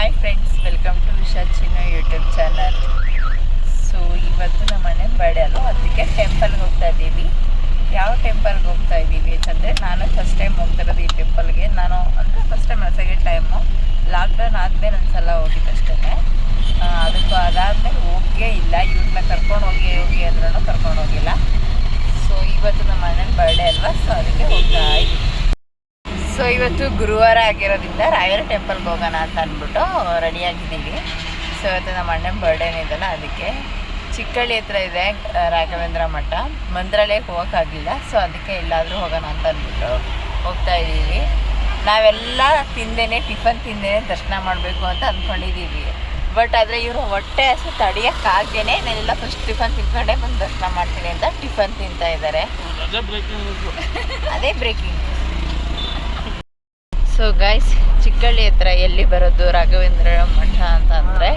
Hi friends welcome to Visha Chinnu YouTube channel so ಇವತ್ತು ನಮ್ಮ ಮನೆ ಬರ್ಡೇ ಅಲ್ವ? ಅದಕ್ಕೆ ಟೆಂಪಲ್ಗೆ ಹೋಗ್ತಾ ಇದ್ದೀವಿ. ಯಾವ ಟೆಂಪಲ್ಗೆ ಹೋಗ್ತಾ ಇದ್ದೀವಿ ಅಂತಂದರೆ, ನಾನು ಫಸ್ಟ್ ಟೈಮ್ ಹೋಗ್ತಿರೋದು ಈ ಟೆಂಪಲ್ಗೆ ನಾನು ಅಂದರೆ first time second time lockdown ಆದಮೇಲೆ ಒಂದು ಸಲ ಹೋಗಿದ್ದಷ್ಟೇ ಅದಕ್ಕೂ ಅದಾದಮೇಲೆ ಹೋಗೇ ಇಲ್ಲ. ಇವ್ರನ್ನ ಕರ್ಕೊಂಡು ಹೋಗಿ ಹೋಗಿ ಅಂದ್ರೂ ಕರ್ಕೊಂಡು ಹೋಗಿಲ್ಲ. ಸೊ ಇವತ್ತು ನಮ್ಮ ಮನೇಲಿ ಬರ್ಡೇ ಅಲ್ವಾ? ಸೊ ಅದಕ್ಕೆ ಹೋಗ್ತಾ ಇದ್ದೀವಿ. ಸೊ ಇವತ್ತು ಗುರುವಾರ ಆಗಿರೋದ್ರಿಂದ ರಾಯರ ಟೆಂಪಲ್ಗೆ ಹೋಗೋಣ ಅಂತ ಅಂದ್ಬಿಟ್ಟು ರೆಡಿಯಾಗಿದ್ದೀವಿ ಸೊ ಇವತ್ತು ನಮ್ಮ ಅಣ್ಣನ ಬರ್ಡೇನೇ ಇದೆಲ್ಲ ಅದಕ್ಕೆ ಚಿಕ್ಕಳ್ಳಿ ಹತ್ರ ಇದೆ ರಾಘವೇಂದ್ರ ಮಠ. ಮಂತ್ರಾಲಯಕ್ಕೆ ಹೋಗೋಕ್ಕಾಗಲಿಲ್ಲ ಸೊ ಅದಕ್ಕೆ ಎಲ್ಲಾದರೂ ಹೋಗೋಣ ಅಂತ ಅಂದ್ಬಿಟ್ಟು ಹೋಗ್ತಾ ಇದ್ದೀವಿ. ನಾವೆಲ್ಲ ತಿಂದೇನೆ ಟಿಫನ್ ತಿಂದೇನೆ ದರ್ಶನ ಮಾಡಬೇಕು ಅಂತ ಅಂದ್ಕೊಂಡಿದ್ದೀವಿ. ಬಟ್ ಆದರೆ ಇವರು ಹೊಟ್ಟೆ ಹಸು ತಡಿಯೋಕ್ಕಾಗ್ದೇನೆ ನಾನೆಲ್ಲ ಫಸ್ಟ್ ಟಿಫನ್ ತಿನ್ಕೊಂಡೆ ಬಂದು ದರ್ಶನ ಮಾಡ್ತೀನಿ ಅಂತ ಟಿಫನ್ ತಿಂತಾ ಇದ್ದಾರೆ. ಅದೇ ಬ್ರೇಕಿಂಗ್ ಸೊ ಗೈಸ್ ಚಿಕ್ಕಳ್ಳಿ ಹತ್ರ ಎಲ್ಲಿ ಬರೋದು ರಾಘವೇಂದ್ರ ಮಠ ಅಂತ ಅಂದರೆ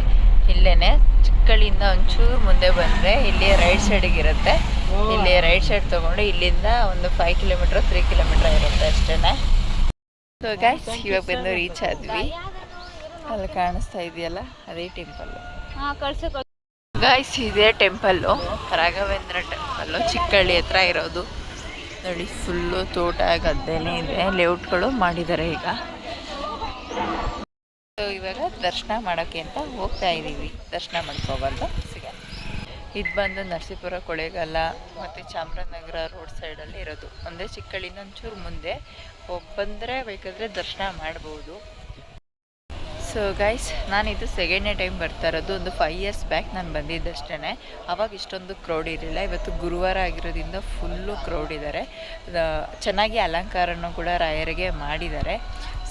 ಇಲ್ಲೇನೆ ಚಿಕ್ಕಳ್ಳಿಯಿಂದ ಒಂಚೂರು ಮುಂದೆ ಬಂದರೆ ಇಲ್ಲಿ ರೈಟ್ ಸೈಡಿಗೆ ಇರುತ್ತೆ. ಇಲ್ಲಿ ರೈಟ್ ಸೈಡ್ ತೊಗೊಂಡು ಇಲ್ಲಿಂದ ಒಂದು ಫೈವ್ ಕಿಲೋಮೀಟರ್ ತ್ರೀ ಕಿಲೋಮೀಟರ್ ಇರುತ್ತೆ ಅಷ್ಟೇನೆ. ಸೊ ಗೈಸ್ ಇವಾಗ ಬಂದು ರೀಚ್ ಆದ್ವಿ. ಅಲ್ಲಿ ಕಾಣಿಸ್ತಾ ಇದೆಯಲ್ಲ ಅದೇ ಟೆಂಪಲ್ಲು ಗಾಯ್ಸ್ ಇದೇ ಟೆಂಪಲ್ಲು ರಾಘವೇಂದ್ರ ಟೆಂಪಲ್ಲು ಚಿಕ್ಕಳ್ಳಿ ಹತ್ರ ಇರೋದು. ನೋಡಿ ಫುಲ್ಲು ತೋಟ, ಗದ್ದೆನೇ ಇದೆ. ಲೇಔಟ್ಗಳು ಮಾಡಿದ್ದಾರೆ ಈಗ. ಇವಾಗ ದರ್ಶನ ಮಾಡೋಕ್ಕೆ ಅಂತ ಹೋಗ್ತಾ ಇದ್ದೀವಿ. ದರ್ಶನ ಮಾಡ್ಕೊಬಂದು ಸಿಗ ಇದು ಬಂದು ನರಸೀಪುರ ಕೊಳೆಗಾಲ ಮತ್ತು ಚಾಮರಾಜನಗರ ರೋಡ್ ಸೈಡಲ್ಲಿ ಇರೋದು. ಅಂದರೆ ಚಿಕ್ಕಳ್ಳಿಂದ ಒಂಚೂರು ಮುಂದೆ ಹೋಗಿ ಬಂದರೆ ಬೇಕಾದರೆ ದರ್ಶನ ಮಾಡ್ಬೋದು. ಸೊ ಗೈಸ್ ನಾನಿದು ಸೆಕೆಂಡ್ನೇ ಟೈಮ್ ಬರ್ತಾ ಇರೋದು. ಒಂದು ಫೈವ್ ಇಯರ್ಸ್ ಬ್ಯಾಕ್ ನಾನು ಬಂದಿದ್ದಷ್ಟೇ ಅವಾಗ ಇಷ್ಟೊಂದು ಕ್ರೌಡ್ ಇರಲಿಲ್ಲ. ಇವತ್ತು ಗುರುವಾರ ಆಗಿರೋದ್ರಿಂದ ಫುಲ್ಲು ಕ್ರೌಡ್ ಇದ್ದಾರೆ ಚೆನ್ನಾಗಿ ಅಲಂಕಾರನೂ ಕೂಡ ರಾಯರಿಗೆ ಮಾಡಿದ್ದಾರೆ.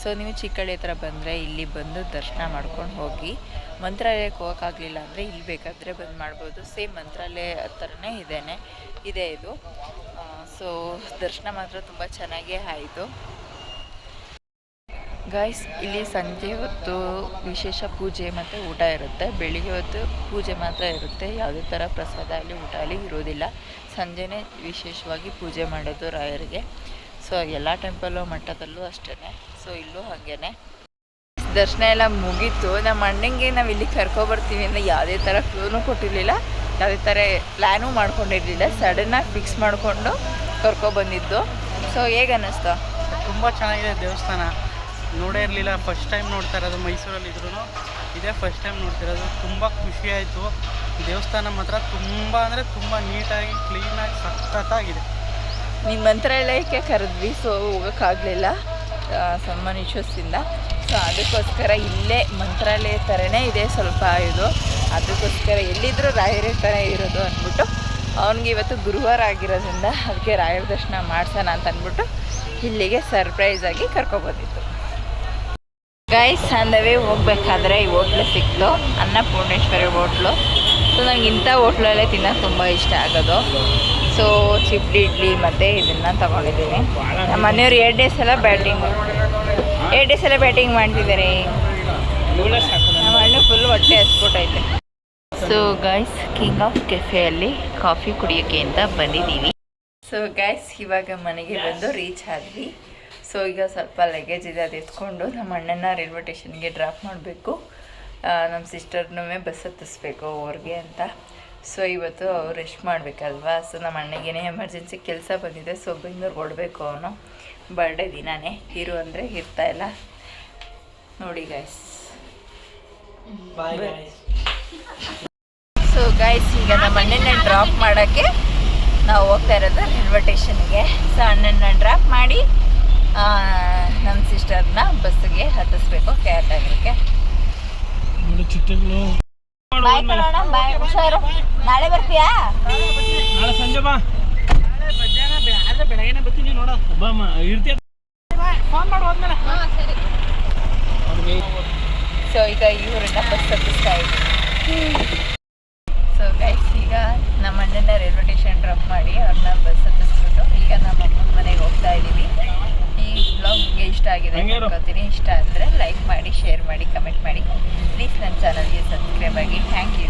ಸೊ ನೀವು ಚಿಕ್ಕಳ್ಳಿ ಹತ್ರ ಬಂದರೆ ಇಲ್ಲಿ ಬಂದು ದರ್ಶನ ಮಾಡ್ಕೊಂಡು ಹೋಗಿ. ಮಂತ್ರಾಲಯಕ್ಕೆ ಹೋಗೋಕ್ಕಾಗಲಿಲ್ಲ ಅಂದರೆ ಇಲ್ಲಿ ಬೇಕಾದರೆ ಬಂದು ಮಾಡ್ಬೋದು. ಸೇಮ್ ಮಂತ್ರಾಲಯ ಥರನೇ ಇದೇನೆ. ಇದೆ ಇದು. ಸೊ ದರ್ಶನ ಮಾತ್ರ ತುಂಬ ಚೆನ್ನಾಗೇ ಆಯಿತು. ಗಾಯ್ಸ್ ಇಲ್ಲಿ ಸಂಜೆ ಹೊತ್ತು ವಿಶೇಷ ಪೂಜೆ ಮತ್ತು ಊಟ ಇರುತ್ತೆ. ಬೆಳಿಗ್ಗೆ ಹೊತ್ತು ಪೂಜೆ ಮಾತ್ರ ಇರುತ್ತೆ. ಯಾವುದೇ ಥರ ಪ್ರಸಾದ ಅಲ್ಲಿ, ಊಟ ಅಲ್ಲಿ ಇರೋದಿಲ್ಲ. ಸಂಜೆನೇ ವಿಶೇಷವಾಗಿ ಪೂಜೆ ಮಾಡೋದು ರಾಯರಿಗೆ. ಸೊ ಎಲ್ಲ ಟೆಂಪಲ್ಲು ಮಠದಲ್ಲೂ ಅಷ್ಟೇ ಸೊ ಇಲ್ಲೂ ಹಾಗೇ ದರ್ಶನ ಎಲ್ಲ ಮುಗೀತು. ನಮ್ಮ ಅಣ್ಣಂಗೆ ನಾವು ಇಲ್ಲಿ ಕರ್ಕೊಬರ್ತೀವಿ ಅಂದರೆ ಯಾವುದೇ ಥರ ಕ್ಲೂನು ಕೊಟ್ಟಿರಲಿಲ್ಲ. ಯಾವುದೇ ಥರ ಪ್ಲ್ಯಾನು ಮಾಡ್ಕೊಂಡಿರಲಿಲ್ಲ. ಸಡನ್ನಾಗಿ ಫಿಕ್ಸ್ ಮಾಡಿಕೊಂಡು ಕರ್ಕೊಬಂದಿದ್ದು. ಸೊ ಹೇಗೆ ಅನ್ನಿಸ್ತು ತುಂಬ ಚೆನ್ನಾಗಿದೆ ದೇವಸ್ಥಾನ. ನೋಡೇ ಇರಲಿಲ್ಲ. ಫಸ್ಟ್ ಟೈಮ್ ನೋಡ್ತಾ ಇರೋದು ಮೈಸೂರಲ್ಲಿ ಇದ್ರೂ ಇದೇ ಫಸ್ಟ್ ಟೈಮ್ ನೋಡ್ತಿರೋದು ತುಂಬ ಖುಷಿ ಆಯಿತು. ದೇವಸ್ಥಾನ ಮಾತ್ರ ತುಂಬ ಅಂದರೆ ತುಂಬ ನೀಟಾಗಿ ಕ್ಲೀನಾಗಿ ಸಖತ್ತಾಗಿದೆ. ನಿಮ್ಮ ಮಂತ್ರಾಲಯಕ್ಕೆ ಕರೆದ್ವಿ ಸೊ ಹೋಗೋಕ್ಕಾಗಲಿಲ್ಲ. ಸನ್ಮಾನ್ ಇಶ್ಯೂಸಿಂದ ಸೊ ಅದಕ್ಕೋಸ್ಕರ ಇಲ್ಲೇ ಮಂತ್ರಾಲಯ ಥರನೇ ಇದೆ ಸ್ವಲ್ಪ ಇದು. ಅದಕ್ಕೋಸ್ಕರ ಎಲ್ಲಿದ್ದರೂ ರಾಯರ ಥರ ಇರೋದು ಅಂದ್ಬಿಟ್ಟು. ಅವನಿಗೆ ಇವತ್ತು ಗುರುವಾರ ಆಗಿರೋದ್ರಿಂದ, ಅದಕ್ಕೆ ರಾಯರ ದರ್ಶನ ಮಾಡ್ಸೋಣ ಅಂತ ಅಂದ್ಬಿಟ್ಟು, ಇಲ್ಲಿಗೆ ಸರ್ಪ್ರೈಸಾಗಿ ಕರ್ಕೊಬೋದಿತ್ತು ಗೈಸ್ ಅಂದವೇ ಹೋಗ್ಬೇಕಾದ್ರೆ ಈ ಹೋಟ್ಲು ಸಿಕ್ತು. ಅನ್ನಪೂರ್ಣೇಶ್ವರಿ ಹೋಟ್ಲು. ಸೊ ನಂಗೆ ಇಂಥ ಹೋಟ್ಲಲ್ಲೇ ತಿನ್ನೋಕೆ ತುಂಬ ಇಷ್ಟ ಆಗೋದು. ಸೊ ಚಿಪ್ಲಿ ಇಡ್ಲಿ ಮತ್ತು ಇದನ್ನು ತೊಗೊಂಡಿದ್ದೀನಿ. ನಮ್ಮ ಮನೆಯವರು ಎರಡು ಡೇಸ್ ಎಲ್ಲ ಬ್ಯಾಟಿಂಗ್ ಎರಡು ಡೇಸ್ ಎಲ್ಲ ಬ್ಯಾಟಿಂಗ್ ಮಾಡ್ತಿದ್ದಾರೆ. ನಮ್ಮ ಹಣ್ಣು ಫುಲ್ ಹೊಟ್ಟೆ ಹಸ್ಬಿಟ್ಟೈತೆ. ಸೊ ಗೈಸ್ ಕಿಂಗ್ ಆಫ್ ಕೆಫೆಯಲ್ಲಿ ಕಾಫಿ ಕುಡಿಯೋಕ್ಕೆ ಅಂತ ಬಂದಿದ್ದೀವಿ. ಸೊ ಗೈಸ್ ಇವಾಗ ಮನೆಗೆ ಬಂದು ರೀಚ್ ಆದ್ವಿ. ಸೊ ಈಗ ಸ್ವಲ್ಪ ಲಗೇಜ್ ಇದೆ ಅದು ಎತ್ಕೊಂಡು ನಮ್ಮ ಅಣ್ಣನ ರೈಲ್ವೆ ಸ್ಟೇಷನ್ಗೆ ಡ್ರಾಪ್ ಮಾಡಬೇಕು. ನಮ್ಮ ಸಿಸ್ಟರ್ನೂ ಬಸ್ ಹತ್ತಿಸ್ಬೇಕು ಅವ್ರಿಗೆ ಅಂತ. ಸೊ ಇವತ್ತು ಅವ್ರು ರೆಸ್ಟ್ ಮಾಡಬೇಕಲ್ವಾ? ಸೊ ನಮ್ಮ ಅಣ್ಣಗೇನೆ ಎಮರ್ಜೆನ್ಸಿ ಕೆಲಸ ಬಂದಿದೆ. ಸೊ ಬೆಂಗಳೂರಿಗೆ ಹೊಡಬೇಕು ಅವನು. ಬರ್ಡೇ ದಿನಾನೇ. ಇರು ಅಂದರೆ ಇರ್ತಾ ಇಲ್ಲ. ನೋಡಿ ಗೈಸ್ ಸೊ ಗೈಸ್ ಈಗ ನಮ್ಮ ಅಣ್ಣನ ಡ್ರಾಪ್ ಮಾಡೋಕ್ಕೆ ನಾವು ಹೋಗ್ತಾ ಇರೋದು ರೈಲ್ವೆ ಸ್ಟೇಷನ್ಗೆ ಸೊ ಅಣ್ಣನ ಡ್ರಾಪ್ ಮಾಡಿ ನಮ್ಮ ಸಿಸ್ಟರ್ನ ಬಸ್ಸಿಗೆ ಹತ್ತಿಸ್ಬೇಕು ಕ್ಯಾಟ್ ಆರ್ ಚಿಟ್ಟಗಳು. ಬಾಯ್ ಕಣೋಣ ಬಾಯ್ ಹುಷಾರು. ನಾಳೆ ಬರ್ತೀಯಾ? ನಾಳೆ ಸಂಜೆ ಬಾ. ಬರ್ತೀನಿ ನೋಡ ಬಾ ಇರ್ತೀಯ? ಫೋನ್ ಮಾಡು ಹೋದ್ಮೇಲೆ. ಸೊ ಈಗ ಇವರನ್ನ ಬಸ್ ಸೊ ಗೈಸ್ ಈಗ ನಮ್ಮ ಅಣ್ಣನ ರೈಲ್ವೆ ಸ್ಟೇಷನ್ ಡ್ರಾಪ್ ಮಾಡಿ ಅವ್ರನ್ನ ಬಸ್ ಹತ್ತಿಸ್ಬಿಟ್ಟು ಈಗ ನಮ್ಮ ಅಮ್ಮನ ಮನೆಗೆ ಹೋಗ್ತಾ ಇದ್ದೀವಿ ಈ ಬ್ಲಾಗ್ ನಿಮಗೆ ಇಷ್ಟ ಆಗಿದೆ ಹಂಗೆ ಇರು. ಅನ್ಕೋತೀನಿ ಇಷ್ಟ ಆದರೆ ಲೈಕ್ ಮಾಡಿ ಶೇರ್ ಮಾಡಿ ಕಮೆಂಟ್ ಮಾಡಿ. ಪ್ಲೀಸ್ ನನ್ನ ಚಾನಲ್ಗೆ ಸಬ್ಸ್ಕ್ರೈಬ್ ಆಗಿ. Thank you